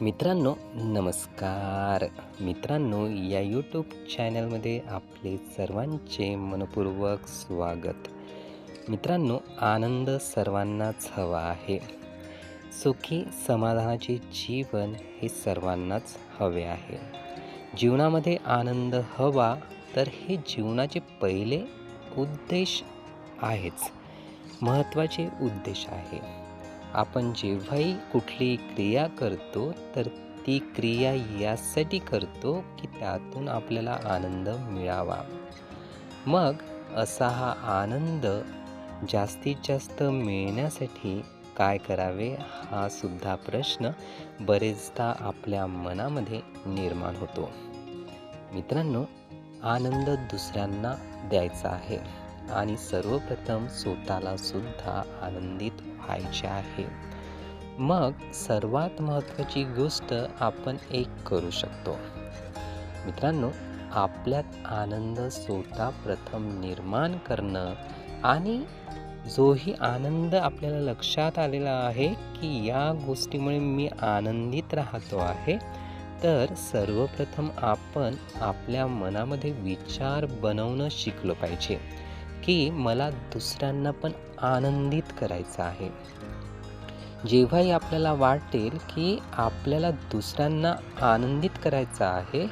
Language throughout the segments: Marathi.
मित्रांनो नमस्कार. मित्रांनो या यूट्यूब चॅनलमध्ये आपले सर्वांचे मनपूर्वक स्वागत. मित्रांनो आनंद सर्वांनाच हवा आहे. सुखी समाधानाचे जीवन हे सर्वांनाच हवे आहे. जीवनामध्ये आनंद हवा तर हे जीवनाचे पहिले उद्देश आहेच. महत्त्वाचे उद्देश आहे. आपण जेव्हाही कुठली क्रिया करतो तर ती क्रिया यासाठी करतो की त्यातून आपल्याला आनंद मिळावा. मग असा हा आनंद जास्तीत जास्त मिळण्यासाठी काय करावे हा सुद्धा प्रश्न बरेचदा आपल्या मनामध्ये निर्माण होतो. मित्रांनो आनंद दुसऱ्यांना द्यायचा आहे. आणि सर्वप्रथम स्वतःला सुद्धा आनंदित व्हायचे आहे. मग सर्वात महत्त्वाची गोष्ट आपण एक करू शकतो. मित्रांनो आपल्यात आनंद स्वतः प्रथम निर्माण करणं आणि जोही आनंद आपल्याला लक्षात आलेला आहे की या गोष्टीमुळे मी आनंदित राहतो आहे तर सर्वप्रथम आपण आपल्या मनामध्ये विचार बनवणं शिकलो पाहिजे. की मला दुसऱ्यांना पण आनंदित करायचं आहे. जेव्हाही आपल्याला वाटेल की आपल्याला दुसऱ्यांना आनंदित करायचं आहे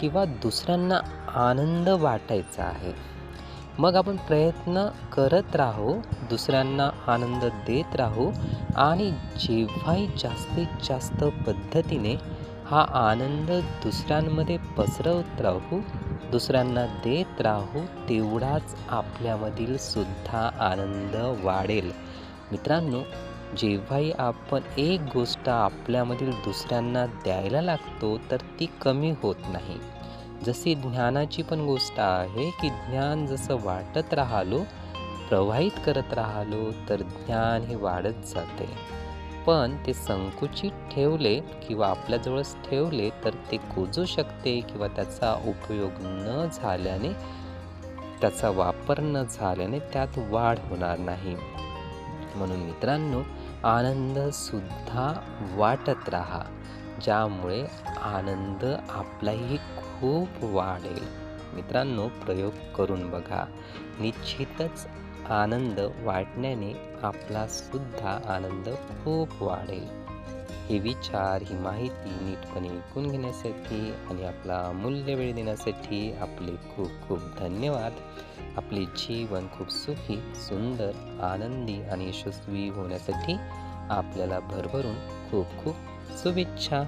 किंवा दुसऱ्यांना आनंद वाटायचा आहे मग आपण प्रयत्न करत राहू दुसऱ्यांना आनंद देत राहू आणि जेव्हाही जास्तीत जास्त पद्धतीने हा आनंद दुसऱ्यांमध्ये पसरवत राहू दुसऱ्यांना देत राहू तेवढाच आपल्यामधील सुद्धा आनंद वाढेल. मित्रांनो जेव्हाही आपण एक गोष्ट आपल्यामधील दुसऱ्यांना द्यायला लागतो तर ती कमी होत नाही. जशी ज्ञानाची पण गोष्ट आहे की ज्ञान जसं वाटत राहिलो प्रवाहित करत राहिलो तर ज्ञान हे वाढत जाते. पण ते संकुचित ठेवले किंवा आपल्याजवळच ठेवले तर ते कुजू शकते किंवा त्याचा उपयोग न झाल्याने त्याचा वापर न झाल्याने त्यात वाढ होणार नाही. म्हणून मित्रांनो आनंदसुद्धा वाटत राहा ज्यामुळे आनंद आपलाही खूप वाढेल. मित्रांनो प्रयोग करून बघा. निश्चितच आनंद वाटण्याने आपला सुद्धा आनंद खूप वाढेल. हे विचार ही माहिती नीटपणे ऐकून घेण्यासाठी आणि आपला अमूल्य वेळ देण्यासाठी आपले खूप खूप धन्यवाद. आपले जीवन खूप सुखी सुंदर आनंदी आणि यशस्वी होण्यासाठी आपल्याला भरभरून खूप खूप शुभेच्छा.